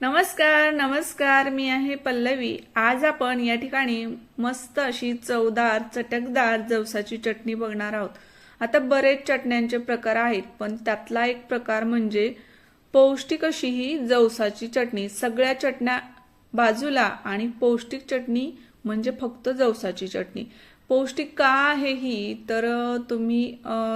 नमस्कार नमस्कार मी आहे पल्लवी. आज आपण या ठिकाणी मस्त अशी चवदार चटकदार जवसाची चटणी बघणार आहोत. आता बरेच चटण्यांचे प्रकार आहेत पण त्यातला एक प्रकार म्हणजे पौष्टिक अशी ही जवसाची चटणी. सगळ्या चटण्या बाजूला आणि पौष्टिक चटणी म्हणजे फक्त जवसाची चटणी. पौष्टिक का आहे ही तर तुम्ही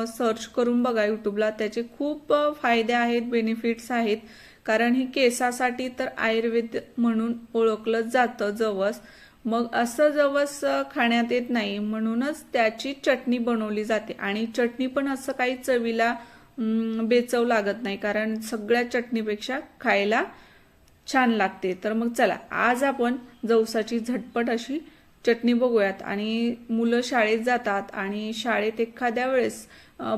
सर्च करून बघा यूट्यूबला त्याचे खूप फायदे आहेत बेनिफिट्स आहेत. कारण ही केसासाठी तर आयुर्वेद म्हणून ओळखलं जातं जवस. मग असं जवस खाण्यात येत नाही म्हणूनच त्याची चटणी बनवली जाते. आणि चटणी पण असं काही चवीला बेचव लागत नाही. कारण सगळ्या चटणीपेक्षा खायला छान लागते. तर मग चला आज आपण जवसाची झटपट अशी चटणी बघूयात. आणि मुलं शाळेत जातात आणि शाळेत एखाद्या वेळेस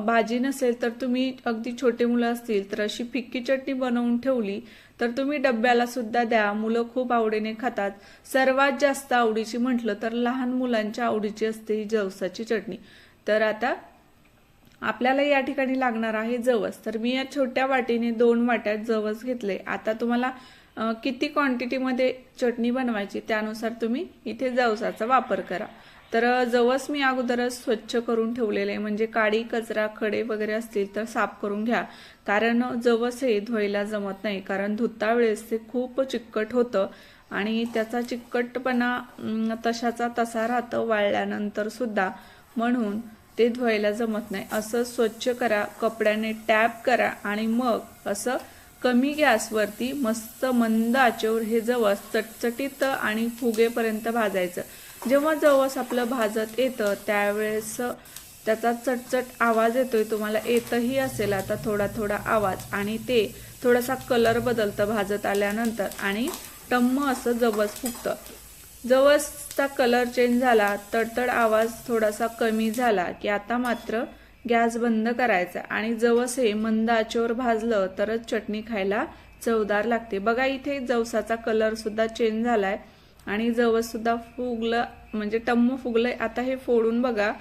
भाजी नसेल तर तुम्ही अगदी छोटे मुलं असतील तर अशी फिक्की चटणी बनवून ठेवली तर तुम्ही डब्याला सुद्धा द्या. मुलं खूप आवडीने खातात. सर्वात जास्त आवडीची म्हटलं तर लहान मुलांच्या आवडीची असते ही जवसाची चटणी. तर आता आपल्याला या ठिकाणी लागणार आहे जवस. तर मी या छोट्या वाटीने दोन वाट्यात जवस घेतले. आता तुम्हाला किती क्वांटिटीमध्ये चटणी बनवायची त्यानुसार तुम्ही इथे जवसाचा वापर करा. तर जवस मी अगोदरच स्वच्छ करून ठेवलेले आहे. म्हणजे काडी कचरा खडे वगैरे असतील तर साफ करून घ्या. कारण जवस हे धुवायला जमत नाही. कारण धुता वेळेस ते खूप चिकट होतं आणि त्याचा चिकटपणा तशाचा तसा राहतं वाळल्यानंतर सुद्धा. म्हणून ते धुवायला जमत नाही. असं स्वच्छ करा कपड्याने टॅप करा आणि मग असं कमी गॅसवरती मस्त मंद आचेवर हे जवस चटचटीत आणि फुगेपर्यंत भाजायचं. जेव्हा जवस आपलं भाजत येतं त्यावेळेस त्याचा चटचट आवाज येतोय तुम्हाला येतही असेल आता थोडा थोडा आवाज. आणि ते थोडासा कलर बदलतं भाजत आल्यानंतर आणि टम्म असं जवस फुगतं. जवसचा कलर चेंज झाला तडतड आवाज थोडासा कमी झाला की आता मात्र गॅस बंद करायचा आणि जवस हे मंद आचेवर भाजलं तरच चटणी खायला चवदार लागते. बघा इथे जवसाचा कलर सुद्धा चेंज झालाय आणि जवस सुद्धा फुगलं म्हणजे टम्म फुगलंय. आता हे फोडून बघा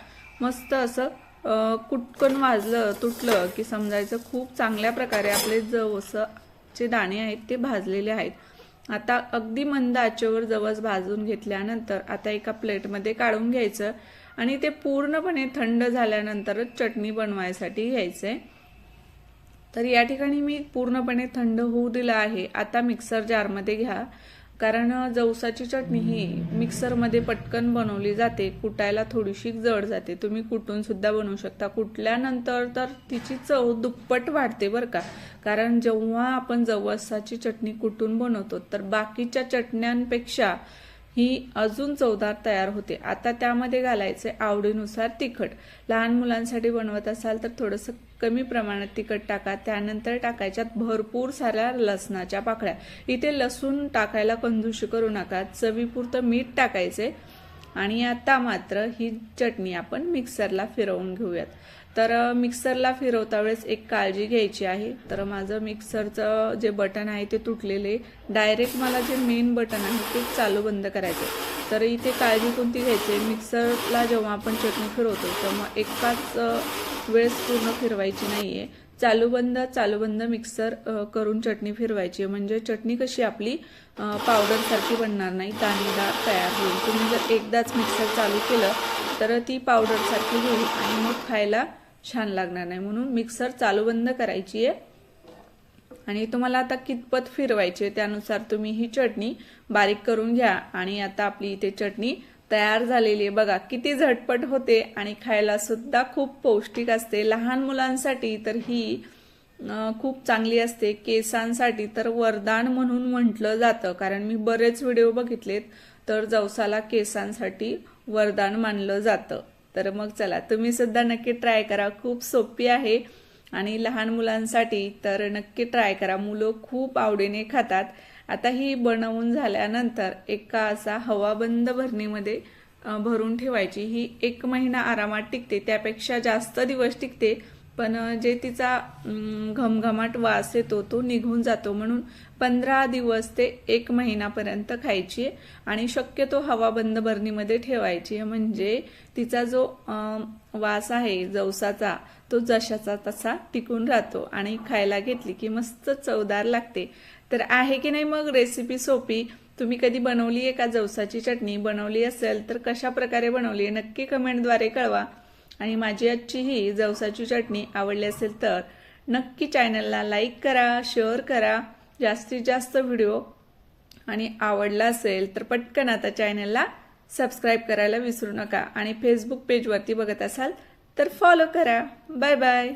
मस्त असं कुटकन वाजलं तुटलं की समजायचं खूप चांगल्या प्रकारे आपले जवसचे दाणे आहेत ते भाजलेले आहेत. आता अगदी मंद आचेवर जवस भाजून घेतल्यानंतर आता एका प्लेटमध्ये काढून घ्यायचं. आणि ते पूर्णपणे थंड झाल्यानंतरच चटणी बनवायसाठी घ्यायचंय तर या ठिकाणी मी पूर्णपणे थंड होऊ दिलं आहे. आता मिक्सर जारमध्ये घ्या. कारण जवसाची चटणी ही मिक्सरमध्ये पटकन बनवली जाते. कुटायला थोडीशी जड जाते. तुम्ही कुटून सुद्धा बनवू शकता. कुटल्यानंतर तर तिची चव दुप्पट वाढते बरं का. कारण जेव्हा आपण जवसाची चटणी कुटून बनवतो तर बाकीच्या चटण्यांपेक्षा ही अजून चवदार तयार होते. आता त्यामध्ये घालायचे आवडीनुसार तिखट. लहान मुलांसाठी बनवत असाल तर थोडंसं कमी प्रमाणात तिखट टाका. त्यानंतर टाकायच्यात भरपूर साऱ्या लसणाच्या पाकळ्या. इथे लसूण टाकायला कंजूशी करू नका. चवीपुरतं मीठ टाकायचे. आणि आता मात्र ही चटणी आपण मिक्सरला फिरवून घेऊयात. तर मिक्सरला फिरवता वेळेस एक काळजी घ्यायची आहे. तर माझं मिक्सरचं जे बटन आहे ते तुटलेले. डायरेक्ट मला जे मेन बटन आहे ते चालू बंद करायचं तर इथे काळजी कोणती घ्यायची मिक्सरला जेव्हा आपण चटणी फिरवतो तर मग एकाच वेळेस पूर्ण फिरवायची नाही आहे चालू बंद चालू बंद मिक्सर करून चटणी फिरवायची. म्हणजे चटणी कशी आपली पावडरसारखी बनणार नाही. दाणेदार तयार होईल. तुम्ही जर एकदाच मिक्सर चालू केलं तर ती पावडरसारखी होईल आणि मग खायला छान लागणार नाही. म्हणून मिक्सर चालू बंद करायची आहे. आणि तुम्हाला आता कितपत फिरवायचे त्यानुसार तुम्ही ही चटणी बारीक करून घ्या. आणि आता आपली इथे चटणी तयार झालेली आहे. बघा किती झटपट होते आणि खायला सुद्धा खूप पौष्टिक असते. लहान मुलांसाठी तर ही खूप चांगली असते. केसांसाठी तर वरदान म्हणून म्हटलं जातं. कारण मी बरेच व्हिडिओ बघितलेत तर जवसाला केसांसाठी वरदान मानलं जातं. तर मग चला तुम्ही सुद्धा नक्की ट्राय करा. खूप सोपी आहे. आणि लहान मुलांसाठी तर नक्की ट्राय करा. मुलं खूप आवडीने खातात. आता ही बनवून झाल्यानंतर एका असा हवाबंद भरणीमध्ये भरून ठेवायची. ही एक महिना आरामात टिकते. त्यापेक्षा जास्त दिवस टिकते. पण जे तिचा घमघमाट वास येतो तो निघून जातो. म्हणून पंधरा दिवस ते एक महिनापर्यंत खायची आहे आणि शक्यतो हवाबंद भरणीमध्ये ठेवायची. आहे म्हणजे तिचा जो वास आहे जवसाचा तो जशाचा तसा टिकून राहतो. आणि खायला घेतली की मस्त चवदार लागते. तर आहे की नाही मग रेसिपी सोपी? तुम्ही कधी बनवली आहे का? जवसाची चटणी बनवली असेल तर कशा प्रकारे बनवली आहे? नक्की कमेंटद्वारे कळवा. आणि माझी आजची ही जवसाची चटणी आवडली असेल तर नक्की चॅनलला लाईक करा शेअर करा. जास्तीत जास्त व्हिडिओ आणि आवडला असेल तर पटकन आता चॅनलला सबस्क्राईब करायला विसरू नका. आणि फेसबुक पेजवरती बघत असाल तर फॉलो करा. Bye bye